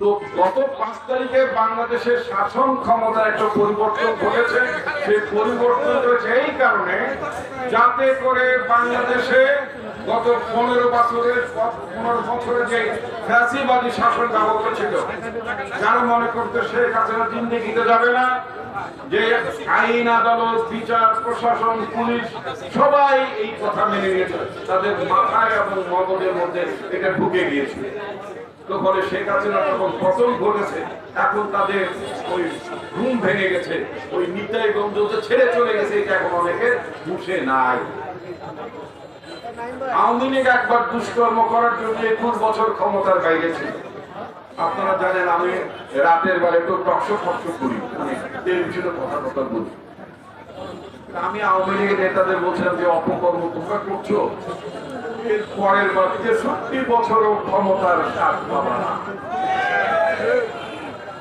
তো গত পাঁচ তারিখে বাংলাদেশের শাসন ক্ষমতার একটা পরিবর্তন ঘটেছে। সেই পরিবর্তন হয়েছে এই কারণে যাতে করে বাংলাদেশে গত পনেরো বছরের পনেরো বছরে যে ফ্যাসিবাদী শাসন ব্যবস্থা ছিল, যারা মনে করতে শেখ হাসিনা জিন্দিগিতে যাবে না, যে আইন, আদালত, বিচার, প্রশাসন, পুলিশ, সবাই এই কথা মেনে নিয়েছে। তাদের মাথায় এবং মগজের মধ্যে এটা ঢুকে গিয়েছে। ফলে শেখ হাসিনা যখন পতন ঘটেছে, এখন তাদের ওই ঘুম ভেঙে গেছে, ওই নিতাই গঞ্জ যে ছেড়ে চলে গেছে, এটা এখন অনেকে মুছে নাই। আওয়ামী লীগ একবার দুষ্কর্ম করার জন্য একুশ বছর ক্ষমতার বাইরে ছিল। আপনারা জানেন, আমি রাতের বেলা একটু টকশো ফকশো করি মানে কথা কথা বলি। আমি আওয়ামী লীগের নেতাদের বলছিলাম যে, অপকর্ম তোমরা করছ? এর পরের বার তেষট্টি বছরও ক্ষমতার স্বাদ পাবা না।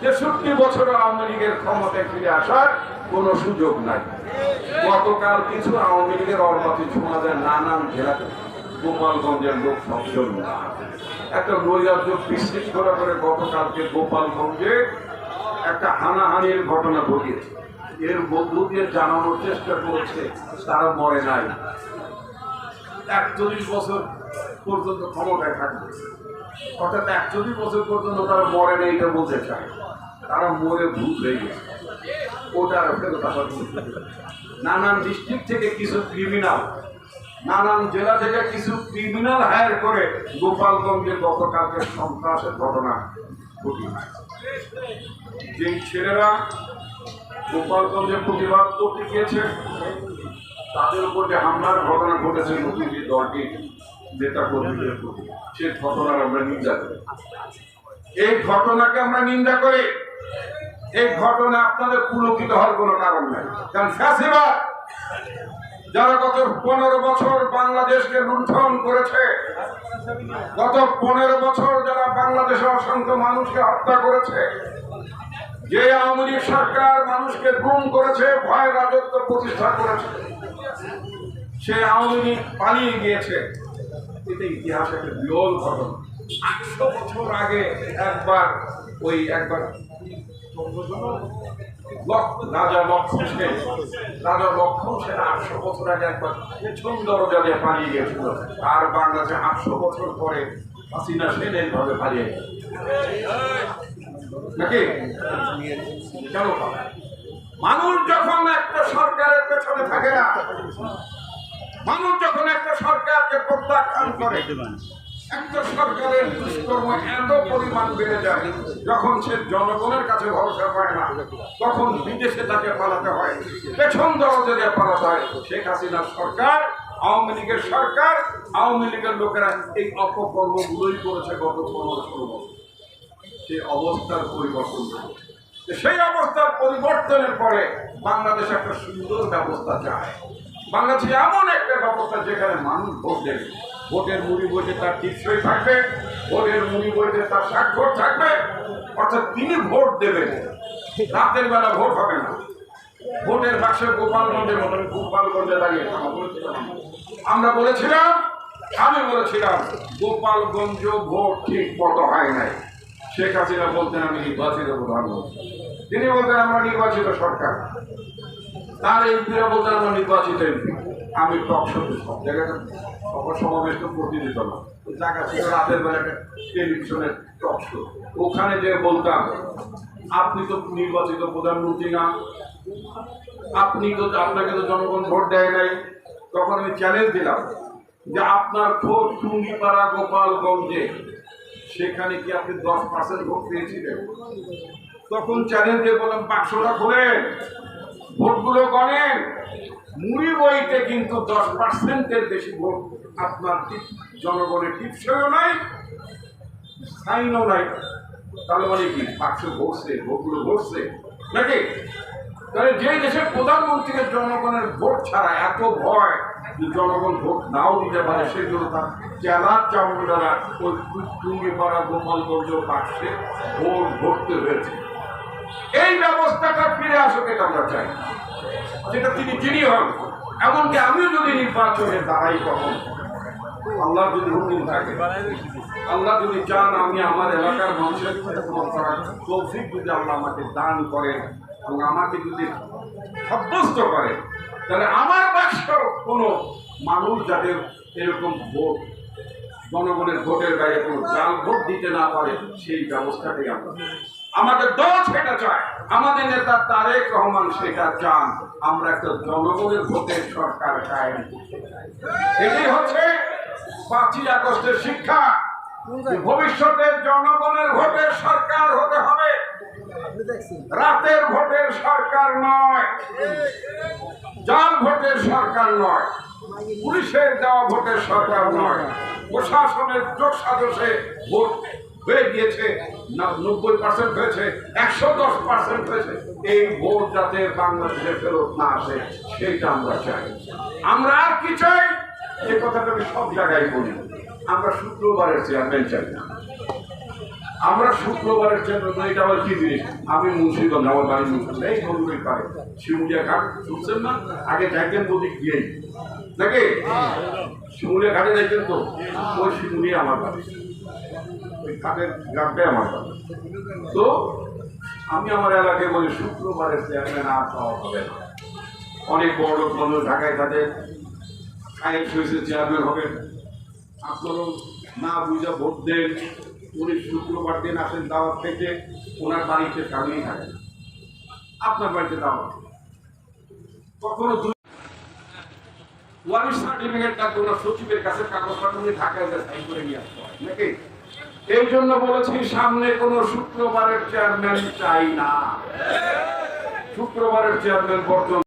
তেষট্টি বছর আওয়ামী লীগের ক্ষমতায় ফিরে আসার কোনো সুযোগ নাই। গতকাল কিছু আওয়ামী লীগের শোনা যায় নানান জেলাতে। গোপালগঞ্জের লোক সচল একটা নৈরাজ্য বিশৃঙ্খলা করে গতকালকে গোপালগঞ্জে একটা হানাহানির ঘটনা ঘটিয়েছে। এর মধ্য দিয়ে জানানোর চেষ্টা করছে, তারা মরে নাই। একচল্লিশ বছর পর্যন্ত ক্ষমতায় থাকবে অর্থাৎ একচল্লিশ বছর পর্যন্ত তারা মরে নেই এটা বলতে চায়। তারা মরে ভূত হয়ে গেছে। ওটা। নানান ডিস্ট্রিক্ট থেকে কিছু ক্রিমিনাল নানান জেলা থেকে কিছু ক্রিমিনাল হায়ার করে গোপালগঞ্জে গতকালকে সন্ত্রাসের ঘটনা ঘটিয়েছে। যে ছেলেরা গোপালগঞ্জে প্রতিবাদ করতে গিয়েছে তাদের উপর যে হামলার ঘটনা ঘটেছে যে দলটি, নেতা কর্মীদের প্রতি সে ঘটনার আমরা নিন্দা করি। এই ঘটনাকে আমরা নিন্দা করি। এই ঘটনা আপনাদের পুলকিত হওয়ার কোনো কারণ নাই। কারণ ফ্যাসিবাদ, যারা গত পনেরো বছর বাংলাদেশকে লুণ্ঠন করেছে, গত পনেরো বছর যারা বাংলাদেশে অসংখ্য মানুষকে হত্যা করেছে যে আওয়ামী সরকার মানুষকে গুম করেছে, ভয়, রাজত্ব প্রতিষ্ঠা করেছে, সে আওয়ামী পালিয়ে গিয়েছে। এটা ইতিহাস একটা বিরল ঘটনা। আটশো বছর আগে একবার, ওই একবার রাজা লক্ষণ সেন, রাজা লক্ষণ সেন আটশো বছর আগে একবার পেছন দরজা দিয়ে পালিয়ে গিয়েছিল। আর বাংলাদেশে আটশো বছর পরে হাসিনা সেন এইভাবে পালিয়ে গেছে নাকি? কেন মানুষ যখন একটা সরকারের পেছনে থাকে না, মানুষ যখন একটা সরকারকে প্রত্যাখ্যান করে, একটা সরকারের দুষ্কর্ম এত পরিমাণ বেড়ে যায়, যখন সে জনগণের কাছে ভরসা পায় না, তখন বিদেশে তাকে পালাতে হয়, পেছন দরজা দিয়ে পালাতে হয়, শেখ হাসিনার সরকার, আওয়ামী লীগের সরকার, আওয়ামী লীগের লোকেরা এই অপকর্মগুলোই করেছে গত পনেরো ষোলো বছর। সেই অবস্থার পরিবর্তন সেই অবস্থার পরিবর্তনের পরে বাংলাদেশ একটা সুন্দর ব্যবস্থা চায়। বাংলাদেশে এমন একটা ব্যবস্থা যেখানে মানুষ ভোট দেবে। ভোটের মুড়ি বইতে তার টিপসই থাকবে, ভোটের মুড়ি বইতে তার স্বাক্ষর থাকবে, অর্থাৎ তিনি ভোট দেবেন। রাতের বেলা ভোট হবে না। ভোটের বাক্সে গোপালগঞ্জের মতন গোপালগঞ্জে দাঁড়িয়ে আমরা বলেছিলাম, আমি বলেছিলাম, গোপালগঞ্জ ভোট ঠিক মতো হয় নাই। শেখ হাসিনা বলতেন, আমি নির্বাচিত প্রধানমন্ত্রী। তিনি বলতেন, আমরা নির্বাচিত সরকার। তার এমপিরা বলতেন, আমরা নির্বাচিত এমপি। আমি টক সব জায়গায় সভা সমাবেশ তো করতে দিত না। জায়গা ছিল রাতের বেলা একটা টেলিভিশনের টক শো। ওখানে যে বলতাম, আপনি তো নির্বাচিত প্রধানমন্ত্রী না। আপনি তো, আপনাকে তো জনগণ ভোট দেয় নাই। তখন আমি চ্যালেঞ্জ দিলাম যে আপনার ভোট টুঙ্গিপাড়া গোপালগঞ্জে সেখানে কি আপনি দশ পার্সেন্ট ভোট পেয়েছিলেন? তখন চ্যালেঞ্জ বললাম, বাক্সটা খোলেন। ভোটগুলো গণেন। মুড়ি বইতে কিন্তু দশ পার্সেন্টের বেশি ভোট আপনার জনগণের টিপসইও নাই সাইনও নাই। তাহলে মানে কি? বাক্স ভরছে ভোটগুলো ভরছে নাকি? তাহলে যে দেশের প্রধানমন্ত্রীকে জনগণের ভোট ছাড়া এত ভয় জনগণ ভোট নাও দিতে পারে সেগুলো তার চেলা চামড়ারা ওই টুঙ্গিপাড়া গোপালগঞ্জ বাক্সে ভোট ভরতে হয়েছে। এই ব্যবস্থাটা ফিরে আসুক এটা আমরা চাই। যেটা তিনি যিনি হন এমনকি আমিও যদি নির্বাচনে দাঁড়াই কখন আল্লাহ যদি হুকুম থাকে আল্লাহ যদি চান আমি আমার এলাকার মানুষের করার তৌফিক যদি আল্লাহ আমাকে দান করেন এবং আমাকে যদি সাব্যস্ত করেন তাহলে আমার বাক্স কোনো মানুষ যাদের এরকম ভোট, জনগণের ভোটের বাইরে কোনো জাল ভোট দিতে না পারে, সেই ব্যবস্থাটাই আমরা আমাদের দল সেটা চায়। আমাদের নেতা তারেক রহমান সেটা চান। আমরা একটা জনগণের ভোটের সরকার কায়েম চাই। এটি হচ্ছে পাঁচই আগস্টের শিক্ষা। যে ভবিষ্যতে জনগণের ভোটের সরকার হতে হবে। রাতের ভোটের সরকার নয়। জাল ভোটের সরকার নয়। পুলিশের দেওয়া ভোটের সরকার নয়। প্রশাসনের যোগ সাজসে ভোট হয়ে গিয়েছে। নব্বই পার্সেন্ট হয়েছে, একশো দশ পার্সেন্ট হয়েছে। এই ভোট যাতে বাংলাদেশে ফেরত না আসে, সেইটা আমরা চাই। আমরা আর কি চাই? এই কথাটা আমি সব জায়গায় বলি। আমরা শুক্রবারের চেয়ারম্যান চাই না। আমরা শুক্রবারের জন্য এটা আবার কি জিনিস? আমি মুন্সিগঞ্জ, আমার বাড়ি মুন্সিগঞ্জ। এই বন্ধুই পারে শিমুলিয়া ঘাট, শুনছেন না? আগে যাইতেন ওদিক দিয়েই। নাকি? শিমুলিয়া ঘাটে যাইতেন তো? ওই শিমুলিয়া আমার বাড়ি। ওই ঘাটের গ্রামটাই আমার বাড়ি। তো, আমি আমার এলাকায় বলি, শুক্রবারের চেয়ারম্যান আর পাওয়া হবে না। অনেক বড় মানুষ ঢাকায় তাদের সাহেব হয়েছে চেয়ারম্যান হবে। আপনারও না বুঝে ভোট দেন। উনি শুক্রবার দিন আসেন দাওয়াত থেকে, ওনার বাড়িতে সামনেই থাকেন আপনার বাড়িতে দাওয়াত? কখনো ওয়ারিশ ওনার সচিবের কাছে কাগজপত্র নিয়ে ঢাকায় যে সাইন করে নিয়ে আসতে হয়, নাকি? এই জন্য বলেছি, সামনে কোনো শুক্রবারের চেয়ারম্যান চাই না। শুক্রবারের চেয়ারম্যান বর্জন